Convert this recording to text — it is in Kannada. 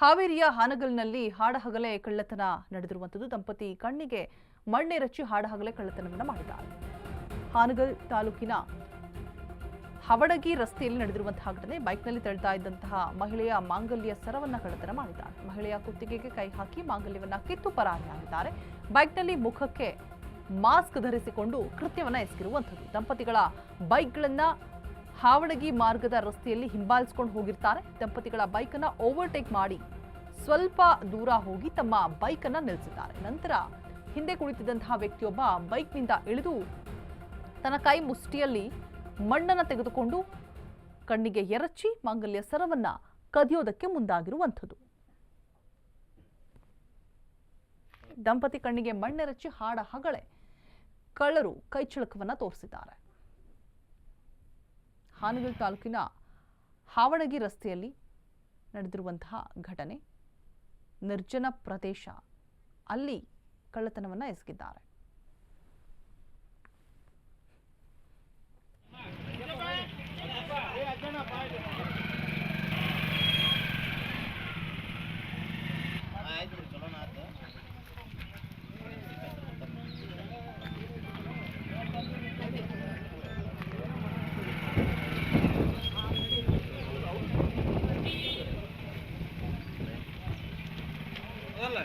ಹಾವೇರಿಯ ಹಾನಗಲ್ನಲ್ಲಿ ಹಾಡಹಗಲೆ ಕಳ್ಳತನ ನಡೆದಿರುವಂಥದ್ದು. ದಂಪತಿ ಕಣ್ಣಿಗೆ ಮಣ್ಣೆರಚಿ ಹಾಡಹಗಲೆ ಕಳ್ಳತನವನ್ನು ಮಾಡಿದ್ದಾರೆ. ಹಾನಗಲ್ ತಾಲೂಕಿನ ಹವಡಗಿ ರಸ್ತೆಯಲ್ಲಿ ನಡೆದಿರುವಂತಹ ಘಟನೆ. ಬೈಕ್ನಲ್ಲಿ ತೆರಳ್ತಾ ಇದ್ದಂತಹ ಮಹಿಳೆಯ ಮಾಂಗಲ್ಯ ಸರವನ್ನ ಕಳ್ಳತನ ಮಾಡಿದ್ದಾರೆ. ಮಹಿಳೆಯ ಕುತ್ತಿಗೆಗೆ ಕೈ ಹಾಕಿ ಮಾಂಗಲ್ಯವನ್ನ ಕಿತ್ತು ಪರಾರಿಯಾಗಿದ್ದಾರೆ ಬೈಕ್ನಲ್ಲಿ ಮುಖಕ್ಕೆ ಮಾಸ್ಕ್ ಧರಿಸಿಕೊಂಡು ಕೃತ್ಯವನ್ನ ಎಸಗಿರುವಂಥದ್ದು. ದಂಪತಿಗಳ ಬೈಕ್ಗಳನ್ನ ಹಾವಡಗಿ ಮಾರ್ಗದ ರಸ್ತೆಯಲ್ಲಿ ಹಿಂಬಾಲಿಸಿಕೊಂಡು ಹೋಗಿರ್ತಾರೆ. ದಂಪತಿಗಳ ಬೈಕನ್ನು ಓವರ್ಟೇಕ್ ಮಾಡಿ ಸ್ವಲ್ಪ ದೂರ ಹೋಗಿ ತಮ್ಮ ಬೈಕನ್ನು ನಿಲ್ಲಿಸಿದ್ದಾರೆ. ನಂತರ ಹಿಂದೆ ಕುಳಿತಿದ್ದಂತಹ ವ್ಯಕ್ತಿಯೊಬ್ಬ ಬೈಕ್ನಿಂದ ಇಳಿದು ತನ್ನ ಕೈ ಮುಷ್ಟಿಯಲ್ಲಿ ಮಣ್ಣನ್ನು ತೆಗೆದುಕೊಂಡು ಕಣ್ಣಿಗೆ ಎರಚಿ ಮಾಂಗಲ್ಯ ಸರವನ್ನ ಕದಿಯೋದಕ್ಕೆ ಮುಂದಾಗಿರುವಂಥದ್ದು. ದಂಪತಿ ಕಣ್ಣಿಗೆ ಮಣ್ಣೆರಚಿ ಹಾಡ ಹಗಳೆ ಕಳ್ಳರು ಕೈಚಳಕವನ್ನ ತೋರಿಸಿದ್ದಾರೆ. ಹಾನಗಲ್ ತಾಲೂಕಿನ ಹಾವಣಗಿ ರಸ್ತೆಯಲ್ಲಿ ನಡೆದಿರುವಂತಹ ಘಟನೆ. ನಿರ್ಜನ ಪ್ರದೇಶ. ಅಲ್ಲಿ ಕಳ್ಳತನವನ್ನು ಎಸಗಿದ್ದಾರೆ. Nó.